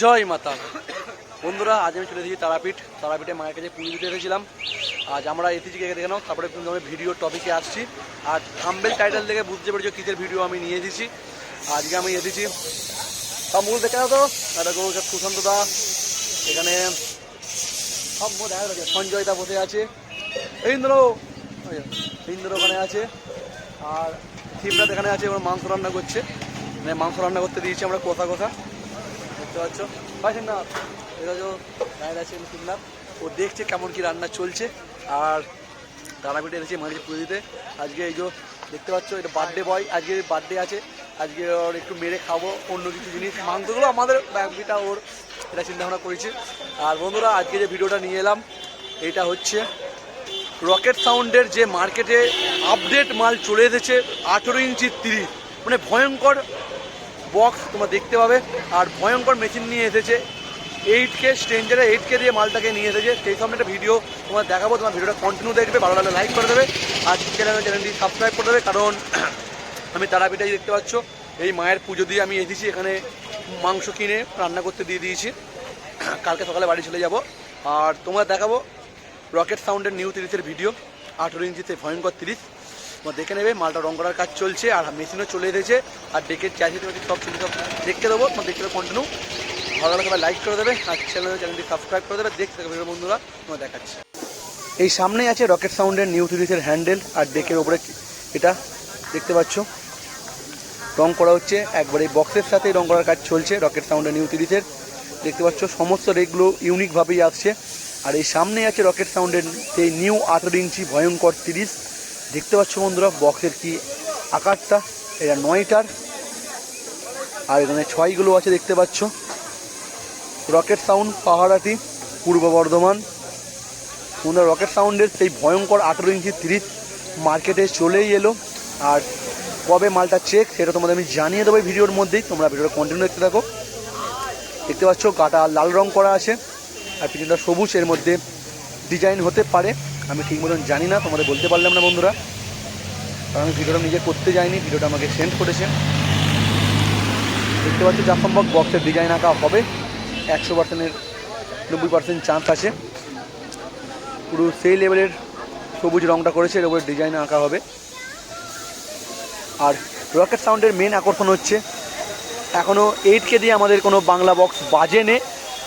জয় মাতা। বন্ধুরা, আজ আমি চলে এসেছি তারাপীঠ। তারাপীঠে মায়ের কাছে পুজো দিতে এসেছিলাম। আজ আমরা এসেছি দেখে নাও? তারপরে আমি ভিডিও টপিকে আসছি। আর থাম্বেল টাইটেল থেকে বুঝতে পেরেছ কিসের ভিডিও আমি নিয়ে এসেছি। আজকে আমি এসেছি তামুল দেখে দাও তো। একটা গরু সুশান্ত দা। এখানে সব দেখা যাচ্ছে। সঞ্জয় দা বসে আছে। ইন্দ্র ইন্দ্র ওখানে আছে। আর থিমরাত এখানে আছে। ওরা মাংস রান্না করছে। মানে মাংস রান্না করতে দিয়েছি আমরা কথা কথা। দেখতে পাচ্ছ। না, এটা যে গায়ে আছে শিবনাথ ও দেখছে কেমন কি রান্না চলছে। আর দানাপিঠে এনেছে মাঝে পুজো দিতে। আজকে এই যে দেখতে পাচ্ছ, এটা বার্থডে বয় আজকে বার্থডে আছে। আজকে ওর একটু মেরে খাব, অন্য কিছু জিনিস। মাংসগুলো আমাদের ব্যাগবিটা ওর এটা চিন্তা ভাবনা করেছি। আর বন্ধুরা, আজকে যে ভিডিওটা নিয়ে এলাম, এটা হচ্ছে রকেট সাউন্ডের যে মার্কেটে আপডেট মাল চলে এসেছে, আঠেরো ইঞ্চি তিরিশ। মানে ভয়ঙ্কর বক্স তোমরা দেখতে পাবে। আর ভয়ঙ্কর মেশিন নিয়ে এসেছে। এইট কে স্ট্রেঞ্জারে এইট কে দিয়ে মালটাকে নিয়ে এসেছে। সেই সামনে একটা ভিডিও তোমার দেখাবো। তোমার ভিডিওটা কন্টিনিউ দেখবে। ভালো লাগলে লাইক করে দেবে। আর চ্যানেল চ্যানেলটি সাবস্ক্রাইব করে দেবে। কারণ আমি তারাপীঠাই দেখতে পাচ্ছ। এই মায়ের পুজো দিয়ে আমি এসেছি এখানে মাংস কিনে রান্না করতে দিয়ে দিয়েছি। কালকে সকালে বাড়ি চলে যাব। আর তোমরা দেখাবো রকেট সাউন্ডের নিউ তিরিশের ভিডিও আঠেরো ইঞ্চিতে ভয়ঙ্কর তিরিশ। তোমরা দেখে নেবে, মালটা রং করার কাজ চলছে, আর মেশিনও চলে এসেছে, আর ডেকের চাষি তুমি সব ছিল সব দেখতে দেবো। তোমার দেখতে দেবো কন্টিনিউ ভালো লাগলে লাইক করে দেবে, আর চ্যানেল চ্যানেলটি সাবস্ক্রাইব করে দেবে, দেখতে থাকবে বন্ধুরা, তোমার দেখাচ্ছি। এই সামনেই আছে রকেট সাউন্ডের নিউ তিরিশের হ্যান্ডেল আর ডেকের ওপরে এটা দেখতে পাচ্ছ। রং করা হচ্ছে, একবার এই বক্সের সাথে রং করার কাজ চলছে রকেট সাউন্ডের নিউ তিরিশের দেখতে পাচ্ছ, সমস্ত রেকগুলো ইউনিকভাবেই আসছে। আর এই সামনেই আছে রকেট সাউন্ডের সেই নিউ আঠেরো ইঞ্চি ভয়ঙ্কর তিরিশ দেখতে পাচ্ছ বন্ধুরা, বক্সের কি আকারটা? এটা নয়টার, আর এখানে ছয়গুলো আছে দেখতে পাচ্ছ। রকেট সাউন্ড পাহাড়াটি, পূর্ব বর্ধমান। বন্ধুরা, রকেট সাউন্ডের সেই ভয়ঙ্কর আঠেরো ইঞ্চি তিরিশ মার্কেটে চলেই এলো। আর কবে মালটা চেক সেটা তোমাদের আমি জানিয়ে দেবো ভিডিওর মধ্যেই। তোমরা ভিডিওটা কন্টিনিউ দেখতে থাকো। দেখতে পাচ্ছ গাটা লাল রং করা আছে, আর পিছনটা সবুজ এর মধ্যে ডিজাইন হতে পারে। আমি ঠিক মতন জানি না, তোমাদের বলতে পারলাম না বন্ধুরা। কারণ আমি ভিডিওটা নিজে করতে যাইনি, ভিডিওটা আমাকে সেন্ড করেছে। দেখতে পাচ্ছি যা সম্ভব বক্সের ডিজাইন আঁকা হবে। একশো পার্সেন্টের নব্বই পার্সেন্ট চান্স আছে। পুরো সেই লেভেলের সবুজ রংটা করেছে, এর উপরে ডিজাইন আঁকা হবে। আর রকেট সাউন্ডের মেন আকর্ষণ হচ্ছে এখনও এইট কে দিয়ে আমাদের কোনো বাংলা বক্স বাজেনে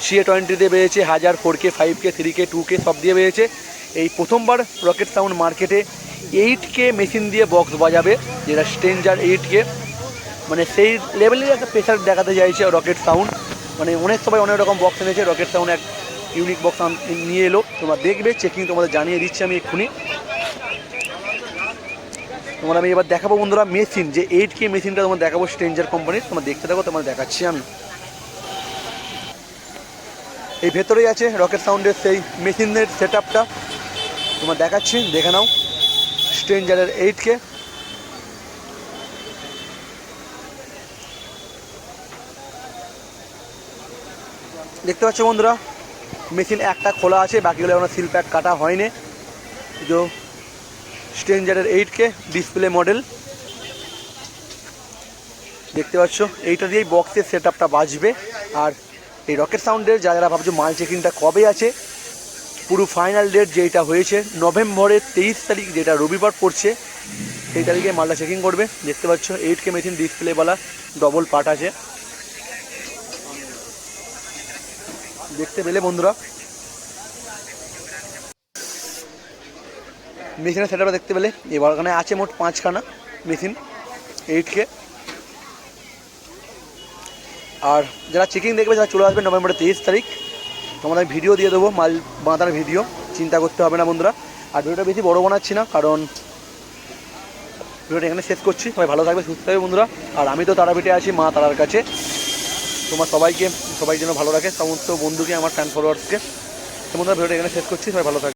সিএ টোয়েন্টিতে বেরিয়েছে হাজার four K five K three K two K সব দিয়ে বেরিয়েছে এই প্রথমবার রকেট সাউন্ড মার্কেটে এইট কে মেশিন দিয়ে বক্স বাজাবে, যেটা স্ট্রেঞ্জার এইট কে মানে সেই লেভেলের একটা প্রেশার দেখাতে চাইছে রকেট সাউন্ড মানে অনেক সবাই অনেক রকম বক্স এনেছে রকেট সাউন্ড এক ইউনিক বক্স নিয়ে এলো। তোমরা দেখবে চেকিং তোমাদের জানিয়ে দিচ্ছি আমি এক্ষুনি। তোমার আমি এবার দেখাবো বন্ধুরা মেশিন যে এইট কে মেশিনটা তোমার দেখাবো স্ট্রেঞ্জার কোম্পানির তোমার দেখতে থাকো তোমার দেখাচ্ছি আমি। এই ভেতরেই আছে রকেট সাউন্ডের সেই মেশিনের সেট আপটা তোমার দেখাচ্ছি, দেখে নাও। স্ট্রেঞ্জারের এইট কে। দেখতে পাচ্ছ বন্ধুরা মেশিন একটা খোলা আছে, বাকিগুলো এখনও সিল প্যাক কাটা হয়নি। যে স্ট্রেঞ্জারের এইট কে ডিসপ্লে মডেল দেখতে পাচ্ছ, এইটা দিয়েই বক্সের সেট আপটা বাজবে। আর এই রকেট সাউন্ডের যারা যারা ভাবছ মাল চেকিংটা কবে আছে পুরো ফাইনাল ডেট যেটা হয়েছে, নভেম্বরের তেইশ তারিখ যেটা রবিবার পড়ছে, সেই তারিখে মালটা চেকিং করবে। দেখতে পাচ্ছ এইট কে মেশিন ডিসপ্লেওয়ালা ডবল পার্ট আছে। দেখতে পেলে বন্ধুরা। মেশিনের সেটআপটা দেখতে পেলে। এবার ওখানে আছে মোট পাঁচখানা মেশিন এইট কে আর যারা চেকিং দেখবে, যারা চলে আসবে নভেম্বরের তেইশ তারিখ তোমাদের ভিডিও দিয়ে দেবো, মাল বাঁধার ভিডিও, চিন্তা করতে হবে না বন্ধুরা। আর ভিডিওটা বেশি বড় বানাচ্ছি না, কারণ ভিডিওটা এখানে শেষ করছি। সবাই ভালো থাকবে, সুস্থ থাকবে বন্ধুরা। আর আমি তো তারাপীঠে আছি, মা তারার কাছে। তোমার সবাইকে, সবাই যেন ভালো রাখে, সমস্ত বন্ধুকে, আমার ফ্যান ফলোয়ার্সকে তোমরা ভিডিওটা এখানে শেষ করছি, সবাই ভালো থাকবে।